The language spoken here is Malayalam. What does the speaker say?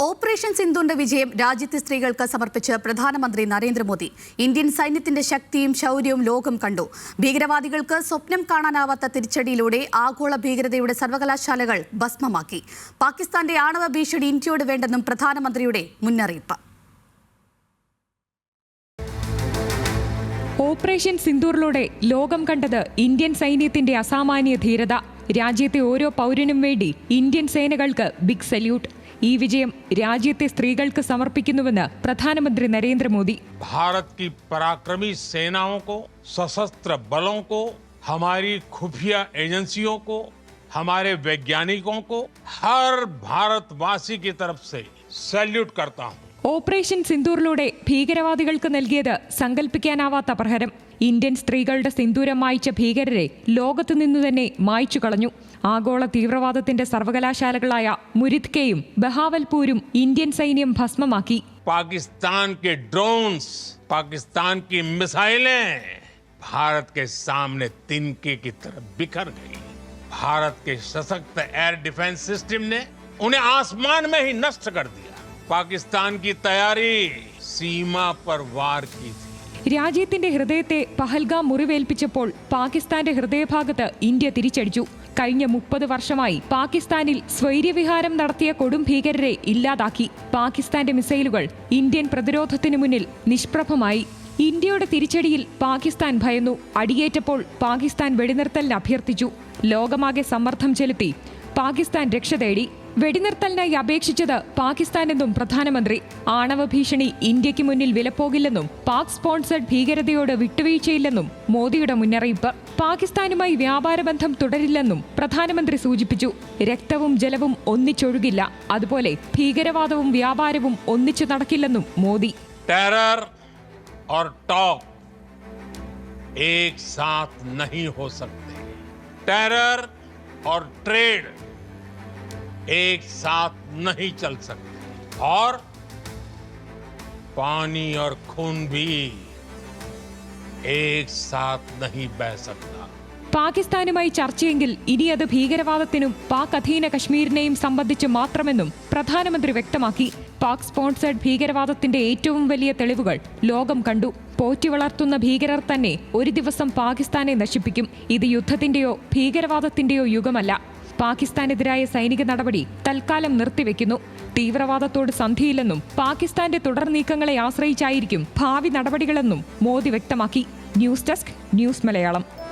ഓപ്പറേഷൻ സിന്ധുവിന്റെ വിജയം രാജ്യത്തെ സ്ത്രീകൾക്ക് സമർപ്പിച്ച് പ്രധാനമന്ത്രി നരേന്ദ്രമോദി. ഇന്ത്യൻ സൈന്യത്തിന്റെ ശക്തിയും ശൗര്യവും ലോകം കണ്ടു. ഭീകരവാദികൾക്ക് സ്വപ്നം കാണാനാവാത്ത തിരിച്ചടിയിലൂടെ ആഗോള ഭീകരതയുടെ സർവകലാശാലകൾ ഭസ്മമാക്കി. പാകിസ്ഥാന്റെ ആണവ ഭീഷണി ഇന്ത്യയോട് വേണ്ടെന്നും പ്രധാനമന്ത്രിയുടെ മുന്നറിയിപ്പ്. ഓപ്പറേഷൻ സിന്ദൂറിലൂടെ ലോകം കണ്ടത് ഇന്ത്യൻ സൈന്യത്തിന്റെ അസാമാന്യ ധീരത രാജ്യത്തെ ഓരോ പൗരനും വേണ്ടി ഇന്ത്യൻ സേനകൾക്ക് ബിഗ് സല്യൂട്ട് ഈ വിജയം രാജ്യത്തെ സ്ത്രീകൾക്ക് സമർപ്പിക്കുന്നുവെന്ന് പ്രധാനമന്ത്രി നരേന്ദ്രമോദി भारत की पराक्रमी सेनाओं को सशस्त्र बलों को हमारी खुफिया एजेंसियों को हमारे वैज्ञानिकों को हर भारतवासी की तरफ से सैल्यूट करता हूं ഓപ്പറേഷൻ സിന്ദൂറിലൂടെ ഭീകരവാദികൾക്ക് നൽകിയത് സങ്കല്പിക്കാനാവാത്ത പ്രഹരം ഇന്ത്യൻ സ്ത്രീകളുടെ സിന്ദൂരം മായ്ച്ച ഭീകരരെ ലോകത്തു നിന്നു തന്നെ മായ്ച്ചു കളഞ്ഞു ആഗോള തീവ്രവാദത്തിന്റെ സർവകലാശാലകളായ മുരിദ്കയും ബഹാവൽപൂരും ഇന്ത്യൻ സൈന്യം ഭസ്മമാക്കി पाकिस्तान के ड्रोन्स पाकिस्तान की मिसाइलें भारत के सामने तिनके की तरह बिखर गई भारत के सशक्त एयर डिफेंस सिस्टम ने उन्हें आसमान में ही नष्ट कर दिया പാകിസ്ഥാൻ കി തയ്യാറി. സീമാ പർ വാർ കി രാജ്യത്തിന്റെ ഹൃദയത്തെ പഹൽഗാം മുറിവേൽപ്പിച്ചപ്പോൾ പാകിസ്ഥാന്റെ ഹൃദയഭാഗത്ത് ഇന്ത്യ തിരിച്ചടിച്ചു. കഴിഞ്ഞ മുപ്പത് വർഷമായി പാകിസ്ഥാനിൽ സ്വൈര്യവിഹാരം നടത്തിയ കൊടും ഭീകരരെ ഇല്ലാതാക്കി. പാകിസ്ഥാന്റെ മിസൈലുകൾ ഇന്ത്യൻ പ്രതിരോധത്തിനു മുന്നിൽ നിഷ്പ്രഭമായി. ഇന്ത്യയുടെ തിരിച്ചടിയിൽ പാകിസ്ഥാൻ ഭയന്നു. അടിയേറ്റപ്പോൾ പാകിസ്ഥാൻ വെടിനിർത്തലിന് അഭ്യർത്ഥിച്ചു. ലോകമാകെ സമ്മർദ്ദം ചെലുത്തി. പാകിസ്ഥാൻ രക്ഷ തേടി. വെടിനിർത്തലിനായി അപേക്ഷിച്ചത് പാകിസ്ഥാനെന്നും പ്രധാനമന്ത്രി ആണവ ഭീഷണി ഇന്ത്യക്ക് മുന്നിൽ വിലപ്പോകില്ലെന്നും പാക് സ്പോൺസർഡ് ഭീകരതയോട് വിട്ടുവീഴ്ചയില്ലെന്നും മോദിയുടെ മുന്നറിയിപ്പ് പാകിസ്ഥാനുമായി വ്യാപാര ബന്ധം തുടരില്ലെന്നും പ്രധാനമന്ത്രി സൂചിപ്പിച്ചു രക്തവും ജലവും ഒന്നിച്ചൊഴുകില്ല അതുപോലെ ഭീകരവാദവും വ്യാപാരവും ഒന്നിച്ചു നടക്കില്ലെന്നും മോദി टेरर और टॉप एक साथ नहीं हो सकते टेरर और ट्रेड एक साथ नहीं चल सकते और पानी और खून भी एक साथ नहीं बह सकता പാകിസ്ഥാനുമായി ചർച്ചയെങ്കിൽ ഇനി അത് ഭീകരവാദത്തിനും പാക് അധീന കശ്മീരിനെയും സംബന്ധിച്ച് മാത്രമെന്നും പ്രധാനമന്ത്രി വ്യക്തമാക്കി പാക് സ്പോൺസേഡ് ഭീകരവാദത്തിന്റെ ഏറ്റവും വലിയ തെളിവുകൾ ലോകം കണ്ടു പോറ്റി വളർത്തുന്ന ഭീകരർ തന്നെ ഒരു ദിവസം പാകിസ്ഥാനെ നശിപ്പിക്കും ഇത് യുദ്ധത്തിന്റെയോ ഭീകരവാദത്തിന്റെയോ യുഗമല്ല പാകിസ്ഥാനെതിരായ സൈനിക നടപടി തൽക്കാലം നിർത്തിവെക്കുന്നു. തീവ്രവാദത്തോട് സന്ധിയില്ലെന്നും പാകിസ്ഥാന്റെ തുടർ നീക്കങ്ങളെ ആശ്രയിച്ചായിരിക്കും ഭാവി നടപടികളെന്നും മോദി വ്യക്തമാക്കി. News desk news Malayalam.